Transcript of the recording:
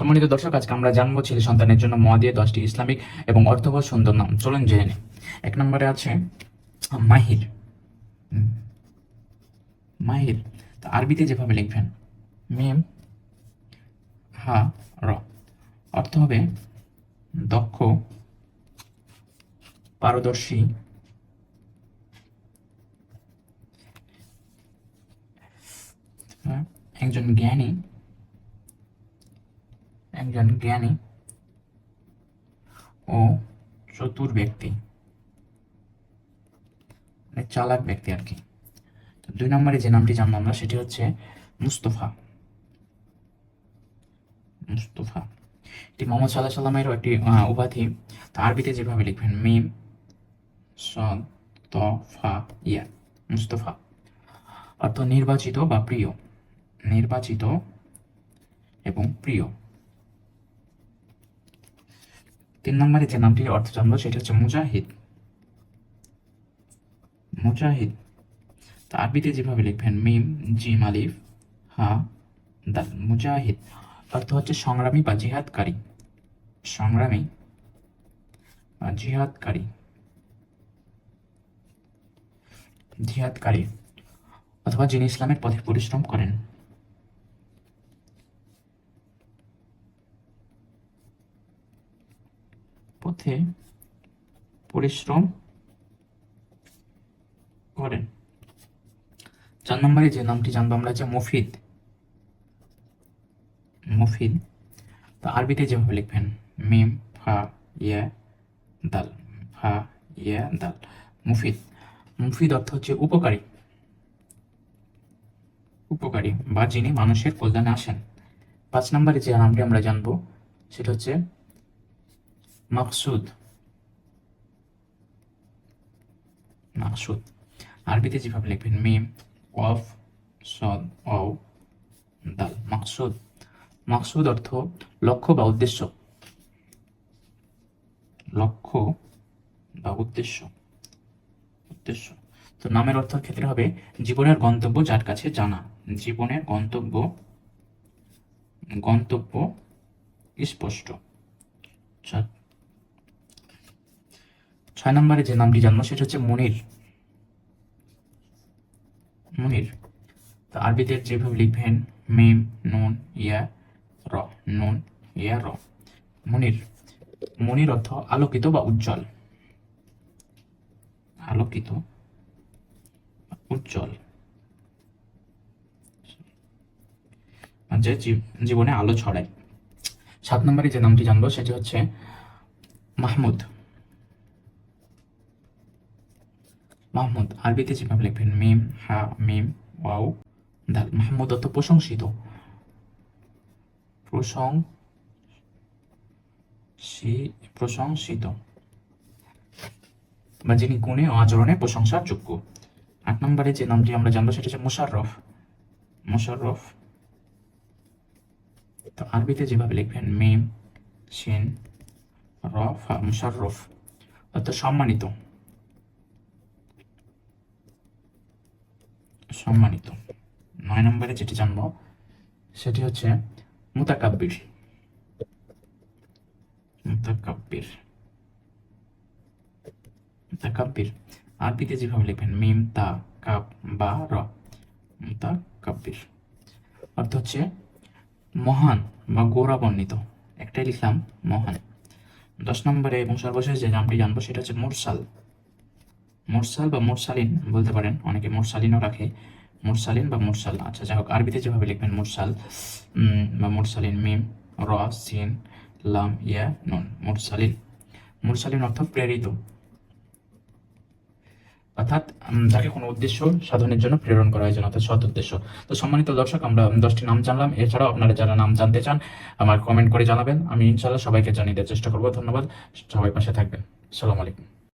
সম্মানিত দর্শক আজকে আমরা জানব ছেলে সন্তানের জন্য ম দিয়ে দশটি ইসলামিক এবং অর্থবহ সুন্দর নাম। চলুন জেনে নিই। এক নম্বরে আছে মাহির। মাহির তো আরবিতে যেভাবে লিখবেন মেম হা র। অর্থ হবে দক্ষ পারদর্শী হ্যাঁ, একজন জ্ঞানী একজন জ্ঞানী ও চতুর ব্যক্তি মানে চালাক ব্যক্তি আর কি। দুই নম্বরে যে নামটি জানব আমরা, সেটি হচ্ছে মুস্তফা। মুস্তফা। এটি মোহাম্মদ সাল্লাহ সাল্লামেরও একটি উপাধি। তো আরবিতে যেভাবে লিখবেন, মিম সদ ত ইয়া মুস্তফা। অর্থ নির্বাচিত বা প্রিয়। নির্বাচিত এবং প্রিয়। তিন নম্বরে যে নামটির অর্থ জানব সেটা হচ্ছে মুজাহিদ। মুজাহিদ। তো আরবিতে যেভাবে লিখবেন, মিম, জিম, আলিফ, হা, দাল, মুজাহিদ। অর্থ হচ্ছে সংগ্রামী বা জিহাদকারী। সংগ্রামী বা জিহাদকারী। জিহাদকারী। অথবা যিনি ইসলামের পথে পরিশ্রম করেন। পথে পরিশ্রম করেন। চার নম্বরে যে নামটি জানব আমরা যে মুফিদ। মুফিদ, তো আরবিতে যেভাবে লিখবেন, মিম, ফা, ইয়া, দাল, ফা, ইয়া, দাল। মুফিদ মুফিদ অর্থ হচ্ছে উপকারী। উপকারী, বা যিনি মানুষের কল্যাণে আসেন। পাঁচ নম্বরে যে নামটি আমরা জানব, সেটা হচ্ছে মাকসুদ। মাকসুদ। আরবিতে যেভাবে লিখবেন, মিম অফ সদ ও দাল। মাকসুদ। মাকসুদ অর্থ লক্ষ্য বা উদ্দেশ্য। লক্ষ্য বা উদ্দেশ্য। উদ্দেশ্য। তো নামের অর্থ ক্ষেত্রে হবে জীবনের গন্তব্য যার কাছে জানা। জীবনের গন্তব্য গন্তব্য স্পষ্ট। ছয় নম্বরে যে নামটি জানব সেটা হচ্ছে মনির। মনির, তো আরবিতে যেভাবে লিখবেন, মিম, নুন, ইয়া, র, নুন, ইয়া, র। মনির মনির অর্থ আলোকিত বা উজ্জ্বল। আলোকিত উজ্জ্বল। যে জীব- জীবনে আলো ছড়ায়। সাত নম্বরে যে নামটি জানব সেটি হচ্ছে মাহমুদ। মাহমুদ আরবিতে যেভাবে লিখবেন, মিম, হা, মিম, ওয়াও, দাল, মাহমুদ অর্থ প্রশংসিত। প্রশংসিত। বা যিনি গুণে ও আচরণে প্রশংসার যোগ্য আট নম্বরে যে নামটি আমরা জানব সেটা হচ্ছে মুশাররফ। মুশাররফ তো আরবিতে যেভাবে লিখবেন, মিম, শিন রফ মুশাররফ। অর্থাৎ সম্মানিত। সম্মানিত। নয় নম্বরে যেটি জানব, সেটি হচ্ছে মুতাকাব্বির। মুতাকাব্বির। মুতাকাব্বির। আরবিতে যেভাবে লিখবেন, মিম, তা কাপ বা, র। মুতাকাব্বির। অর্থ হচ্ছে মহান বা গৌরবান্বিত। একটাই লিখলাম, মহান। দশ নম্বরে এবং সর্বশেষ যে নামটি জানব, সেটা হচ্ছে মুরসাল। মুরসাল বা মুরসালিন বলতে পারেন, অনেকে মুরসালিনও রাখে। মুরসালিন বা মুরসাল আচ্ছা যাই হোক আরবিতে যেভাবে লিখবেন মুরসাল বা মুরসালিন, মিম, র, সিন, লাম, ইয়া, নুন, মুরসালিন। মুরসালিন অর্থ প্রেরিত। অর্থাৎ যাকে কোনো উদ্দেশ্য সাধনের জন্য প্রেরণ করা হয়েছে অর্থাৎ সৎ উদ্দেশ্য। তো সম্মানিত দর্শক, আমরা দশটি নাম জানলাম। এছাড়াও আপনারা যারা নাম জানতে চান, আমার কমেন্ট করে জানাবেন। আমি ইনশাল্লাহ সবাইকে জানিয়ে দেওয়ার চেষ্টা করব। ধন্যবাদ। সবাই পাশে থাকবেন। সালাম আলাইকুম।